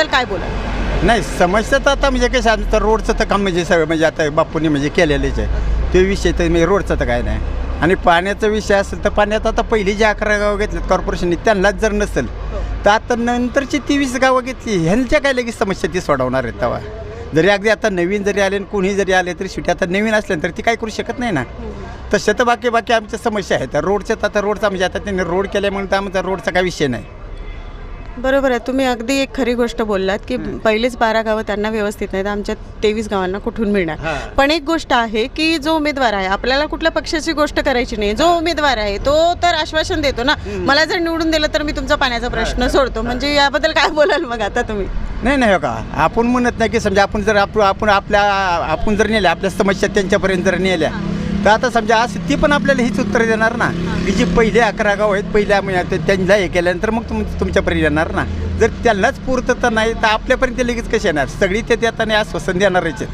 याबद्दल काय बोला नाही समस्या तर आता म्हणजे कसं आता रोडचं तर काम म्हणजे सगळं म्हणजे आता बापूंनी म्हणजे केलेलेच आहे. ते विषय तर म्हणजे रोडचं तर काय नाही. आणि पाण्याचा विषय असेल तर पाण्यात आता पहिली जी अकरा गावं घेतलीत कॉर्पोरेशनने त्यांनाच जर नसेल तर आता नंतरची तेवीस गावं घेतली ह्यांच्या काय लगेच समस्या ती सोडवणार आहेत तेव्हा? जरी अगदी आता नवीन जरी आले आणि कोणी जरी आले तरी शेवटी आता नवीन असल्यानंतर ती काय करू शकत नाही ना? तशा तर बाकी बाकी आमच्या समस्या आहेत. रोडच्या तर आता रोडचा म्हणजे आता त्यांनी रोड केल्यामुळे तर आमचा रोडचा काय विषय नाही. बरोबर आहे. तुम्ही अगदी एक खरी गोष्ट बोललात की पहिलेच बारा गावं त्यांना व्यवस्थित नाहीत. आमच्या तेवीस गावांना कुठून मिळणार. पण एक गोष्ट आहे की जो उमेदवार आहे आपल्याला कुठल्या पक्षाची गोष्ट करायची नाही. जो उमेदवार आहे तो तर आश्वासन देतो ना. मला जर निवडून दिलं तर मी तुमचा पाण्याचा प्रश्न सोडतो. म्हणजे याबद्दल काय बोलाल मग आता तुम्ही? नाही नाही हो का? आपण म्हणत नाही की समजा आपण जर आपण आपल्या आपण जर नेल्या आपल्या समस्या त्यांच्यापर्यंत जर नेल्या तर आता समजा असं ती पण आपल्याला हीच उत्तर देणार ना की जी पहिले अकरा गाव आहेत पहिल्या महिन्यात त्यांना हे केल्यानंतर मग तुम तुमच्यापर्यंत येणार ना. जर त्यांनाच पूर्तता नाही तर आपल्यापर्यंत ते लगेच कसे येणार? सगळी ते देताना आश्वासन देणारच आहेत.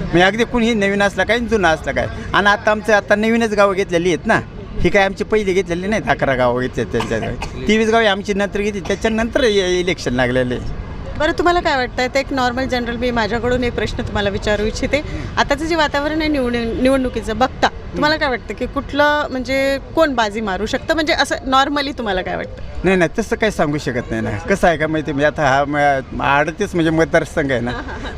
म्हणजे अगदी कुणीही नवीन असला काय जुना असला काय. आणि आता आमचं आता नवीनच गावं घेतलेली आहेत ना. ही काय आमची पहिली घेतलेली नाहीत अकरा गावं घेतले त्यांच्या तेवीस गावे आमची नंतर घेतली त्याच्यानंतर इलेक्शन लागलेले. आहे बरं तुम्हाला काय वाटतं? ते एक नॉर्मल जनरल मी माझ्याकडून एक प्रश्न तुम्हाला विचारू इच्छिते. आताचं जे वातावरण आहे निवड निवडणुकीचं बघता तुम्हाला काय वाटतं की कुठलं म्हणजे कोण बाजी मारू शकतं? म्हणजे असं नॉर्मली तुम्हाला काय वाटतं? नाही नाही तसं काही सांगू शकत नाही ना. कसं आहे का माहिती मी आता हा म- अडतीस म्हणजे मतदारसंघ आहे ना.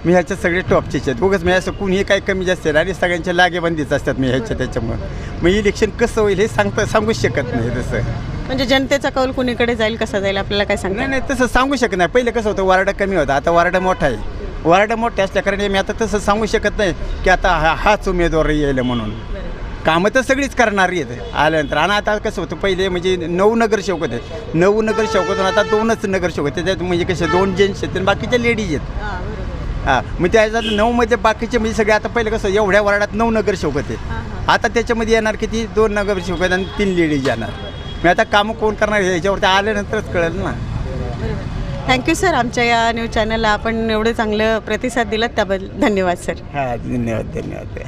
मी ह्याच्यात सगळे टॉपचेच आहेत. उगाच मी असं कुणीही काही कमी जास्त आहे आणि सगळ्यांच्या लागेबंदीच असतात मी ह्याच्या त्याच्यामुळं. मग इलेक्शन कसं होईल हे सांगता सांगूच शकत नाही तसं. म्हणजे जनतेचा कौल कुणीकडे जाईल कसा जाईल आपल्याला काय सांगता नाही नाही तसं सांगू शकत नाही. पहिले कसं होतं वारडा कमी होता. आता वारडा मोठा आहे. वारडा मोठा असल्याकारणे मी आता तसं सांगू शकत नाही की आता हा हाच उमेदवार येईल म्हणून. कामं तर सगळीच करणारी आहेत आल्यानंतर. आणि आता कसं होतं पहिले म्हणजे नऊ नगरसेवक होते. नऊ नगरसेवक होते आणि आता दोनच नगरसेवक होते. त्याच्यात म्हणजे कसे दोन जेंट्स आहेत आणि बाकीच्या लेडीज आहेत. हां मग त्याच्यात नऊमध्ये बाकीचे म्हणजे सगळे आता पहिले कसं एवढ्या वार्डात नऊ नगरसेवक होते. आता त्याच्यामध्ये येणार किती? दोन नगरसेवक आहेत आणि तीन लेडीज येणार. मी आता कामं कोण करणार हे याच्यावरती आल्यानंतरच कळेल ना. थँक्यू सर आमच्या या न्यूज चॅनलला आपण एवढे चांगलं प्रतिसाद दिलात त्याबद्दल धन्यवाद सर हां धन्यवाद धन्यवाद.